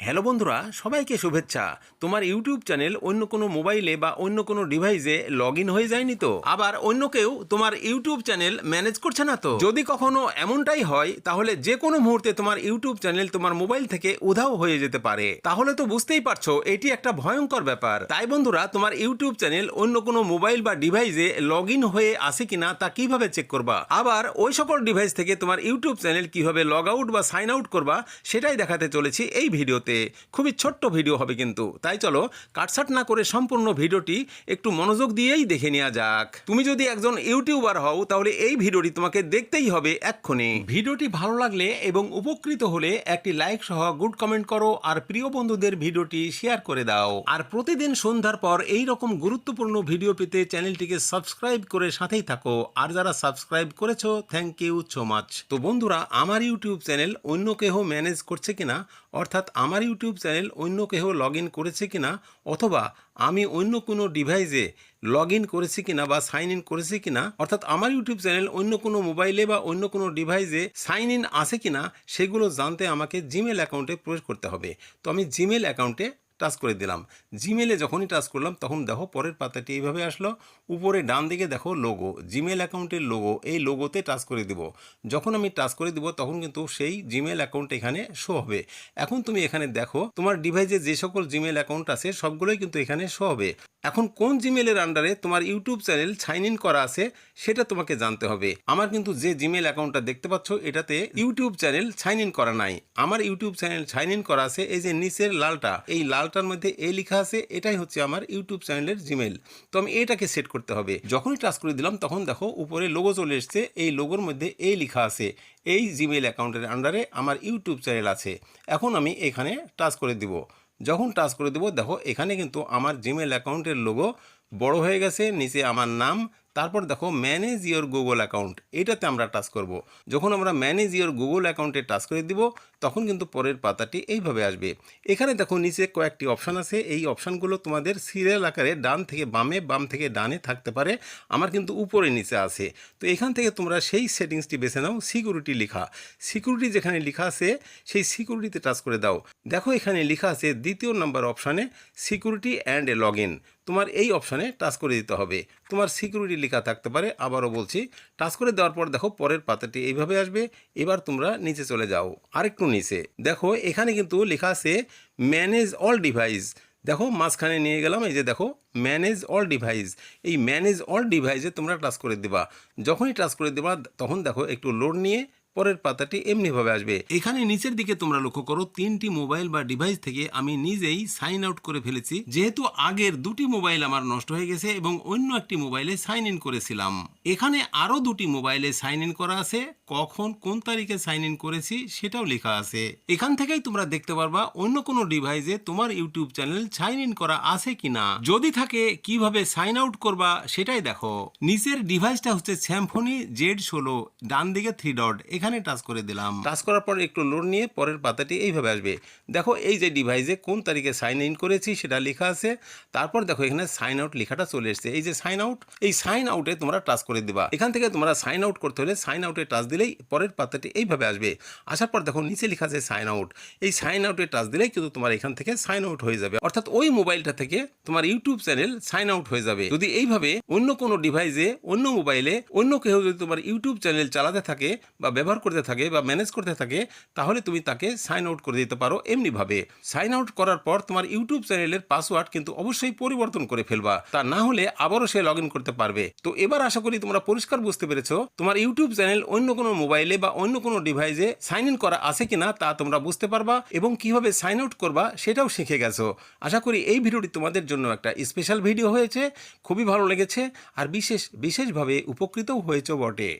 Hello বন্ধুরা, সবাইকে শুভেচ্ছা। তোমার ইউটিউব চ্যানেল অন্য কোনো মোবাইলে বা অন্য কোনো ডিভাইসে লগ ইন হয়ে যায়নি তো? আবার অন্য কেউ তোমার ইউটিউব চ্যানেল ম্যানেজ করছে না তো? যদি কখনো এমনটাই হয়, তাহলে যে কোনো মুহূর্তে তোমার ইউটিউব চ্যানেল তোমার মোবাইল থেকে উধাও হয়ে যেতে পারে। তাহলে তো বুঝতেই পারছ, এটি একটা ভয়ঙ্কর ব্যাপার। তাই বন্ধুরা, তোমার ইউটিউব চ্যানেল অন্য কোনো মোবাইল বা ডিভাইসে লগ ইন হয়ে আসে কিনা তা কীভাবে চেক করবা? আবার ওই সকল ডিভাইস থেকে তোমার ইউটিউব চ্যানেল কীভাবে লগ আউট বা সাইন আউট করবা, সেটাই দেখাতে চলেছি এই ভিডিওতে। খুবই ছোট্ট ভিডিও হবে কিন্তু। তাই চলো কাটসাট না করে সম্পূর্ণ ভিডিওটি একটু মনোযোগ দিয়েই দেখে নেওয়া যাক। তুমি যদি একজন ইউটিউবার হও, তাহলে এই ভিডিওটি তোমাকে দেখতেই হবে এক্ষুনি। ভিডিওটি ভালো লাগলে এবং উপকৃত হলে একটি লাইক সহ গুড কমেন্ট করো আর প্রিয় বন্ধুদের ভিডিওটি শেয়ার করে দাও। আর প্রতিদিন সন্ধ্যার পর এই রকম গুরুত্বপূর্ণ ভিডিও পেতে চ্যানেলটিকে সাবস্ক্রাইব করে সাথেই থাকো। আর যারা সাবস্ক্রাইব করেছ থ্যাংক ইউ সো মাচ তো বন্ধুরা, আমার ইউটিউব চ্যানেল অন্য কেহ ম্যানেজ করছে কিনা? অর্থাৎ আমার ইউটিউব চ্যানেল অন্য কেউ লগ ইন করেছে কিনা অথবা আমি অন্য কোনো ডিভাইসে লগ ইন করেছি কিনা বা সাইন ইন করেছি কিনা, অর্থাৎ আমার ইউটিউব চ্যানেল অন্য কোনো মোবাইলে বা অন্য কোনো ডিভাইসে সাইন ইন আছে কিনা, সেগুলো জানতে আমাকে জিমেল অ্যাকাউন্টে প্রবেশ করতে হবে। তো আমি জিমেল অ্যাকাউন্টে টাচ করে দিলাম। জিমেলে যখনই টাচ করলাম, তখন দেখো পরের পাতাটি এইভাবে আসলো। উপরে ডান দিকে দেখো লোগো জিমেল অ্যাকাউন্টের লোগো এই লোগোতে টাচ করে দিব। যখন আমি টাচ করে দিব, তখন কিন্তু সেই জিমেল অ্যাকাউন্ট এখানে শো হবে। এখন তুমি এখানে দেখো, তোমার ডিভাইসে যে সকল জিমেল অ্যাকাউন্ট আছে, সবগুলোই কিন্তু এখানে শো হবে। এখন কোন জিমেলের আন্ডারে তোমার ইউটিউব চ্যানেল সাইন ইন করা আছে, সেটা তোমাকে জানতে হবে। আমার কিন্তু যে জিমেল অ্যাকাউন্টটা দেখতে পাচ্ছ, এটাতে ইউটিউব চ্যানেল সাইন ইন করা নাই। আমার ইউটিউব চ্যানেল সাইন ইন করা আছে, এই যে নিচের লালটা, এই লালটার মধ্যে এ লেখা আছে, এটাই হচ্ছে আমার ইউটিউব চ্যানেলের জিমেল তো আমি এটাকে সেট করতে হবে। যখনই টাচ করে দিলাম, তখন দেখো উপরে লোগো চলে এসছে, এই লোগোর মধ্যে এ লেখা আছে। এই জিমেল অ্যাকাউন্টের আন্ডারে আমার ইউটিউব চ্যানেল আছে। এখন আমি এখানে টাচ করে দিব। যখন টাচ করে দেবো, দেখো এখানে কিন্তু আমার জিমেল অ্যাকাউন্টের লোগো বড় হয়ে গেছে, নিচে আমার নাম, তারপর দেখো ম্যানেজ ইয়োর গুগল অ্যাকাউন্ট এটাতে আমরা টাচ করব। যখন আমরা ম্যানেজ ইয়োর গুগল অ্যাকাউন্টে টাচ করে দিব তখন কিন্তু পরের পাতাটি এইভাবে আসবে। এখানে দেখো নিচে কয়েকটি অপশান আছে। এই অপশানগুলো তোমাদের সিরিয়াল আকারে ডান থেকে বামে, বাম থেকে ডানে থাকতে পারে। আমার কিন্তু উপরে নিচে আছে। তো এখান থেকে তোমরা সেই সেটিংসটি বেছে নাও, সিকিউরিটি লেখা। সিকিউরিটি যেখানে লেখা আছে, সেই সিকিউরিটিতে টাচ করে দাও। দেখো এখানে লেখা আছে দ্বিতীয় নম্বর অপশানে সিকিউরিটি অ্যান্ড এ লগ ইন তোমার এই অপশানে টাচ করে দিতে হবে। তোমার সিকিউরিটি লেখা থাকতে পারে, আবারও বলছি। টাচ করে দেওয়ার পর দেখো পরের পাতাটি এইভাবে আসবে। এবার তোমরা নিচে চলে যাও। আরেকটু নিচে দেখো, এখানে কিন্তু লেখা আছে ম্যানেজ অল ডিভাইস দেখো, মাঝখানে নিয়ে গেলাম, এই যে দেখো ম্যানেজ অল ডিভাইস এই ম্যানেজ অল ডিভাইসে তোমরা টাচ করে দেবা। যখনই টাচ করে দেবা, তখন দেখো, একটু লোড নিয়ে পরের পাতাটি এমনিভাবে আসবে। এখানে নিচের দিকে তোমরা লক্ষ্য করো, তিনটি মোবাইল বা ডিভাইস থেকে আমি নিজেই সাইন আউট করে ফেলেছি। যেহেতু আগের দুটি মোবাইল আমার নষ্ট হয়ে গেছে এবং অন্য একটি মোবাইলে সাইন ইন করেছিলাম। এখানে আরও দুটি মোবাইলে সাইন ইন করা আছে। কখন, কোন তারিখে সাইন ইন করেছি সেটাও লেখা আছে। এখান থেকেই তোমরা দেখতে পারবা অন্য কোনো ডিভাইসে তোমার ইউটিউব চ্যানেল সাইন ইন করা আছে কিনা। যদি থাকে, কীভাবে সাইন আউট করবা সেটাই দেখো। নিচের ডিভাইসটা হচ্ছে স্যামফোনি জেড ষোলো ডান দিকে থ্রি ডট এখানে টাচ করে দিলাম। টাচ করার পর একটু লোড নিয়ে পরের পাতাটি এইভাবে আসবে। দেখো, এই যে ডিভাইসে কোন তারিখে সাইন ইন করেছি সেটা লেখা আছে। তারপর দেখো, এখানে সাইন আউট লেখাটা চলে এসেছে। এই যে সাইন আউট এই সাইন আউটে তোমরা টাচ করে দিবা। এখান থেকে তোমরা সাইন আউট করতে হলে সাইন আউটে টাচ দিলেই পরের পাতাটি এইভাবে আসবে। আসার পর দেখো নিচে লেখা আছে সাইন আউট এই সাইন আউটে টাচ দিলেই কিন্তু তোমার এখান থেকে সাইন আউট হয়ে যাবে। অর্থাৎ ওই মোবাইলটা থেকে তোমার ইউটিউব চ্যানেল সাইন আউট হয়ে যাবে। যদি এইভাবে অন্য কোনো ডিভাইসে অন্য মোবাইলে, অন্য কেউ যদি তোমার ইউটিউব চ্যানেল চালাতে থাকে বা ব্যবহার করতে থাকে বা ম্যানেজ করতে থাকে, তাহলে তুমি তাকে সাইন আউট করে দিতে পারো এমনিভাবে। সাইন আউট করার পর তোমার ইউটিউব চ্যানেলের পাসওয়ার্ড কিন্তু অবশ্যই পরিবর্তন করে ফেলবা। তা না হলে আবারও সে লগ করতে পারবে। তো এবার আশা করি তোমরা পরিষ্কার বুঝতে পেরেছ, তোমার ইউটিউব চ্যানেল অন্য কোনো মোবাইলে বা অন্য কোনো ডিভাইসে সাইন ইন করা আছে কিনা তা তোমরা বুঝতে পারবা এবং কীভাবে সাইন আউট করবা সেটাও শিখে গেছো। আশা করি এই ভিডিওটি তোমাদের জন্য একটা স্পেশাল ভিডিও হয়েছে, খুবই ভালো লেগেছে আর বিশেষ, বিশেষভাবে উপকৃতও হয়েছে বটে।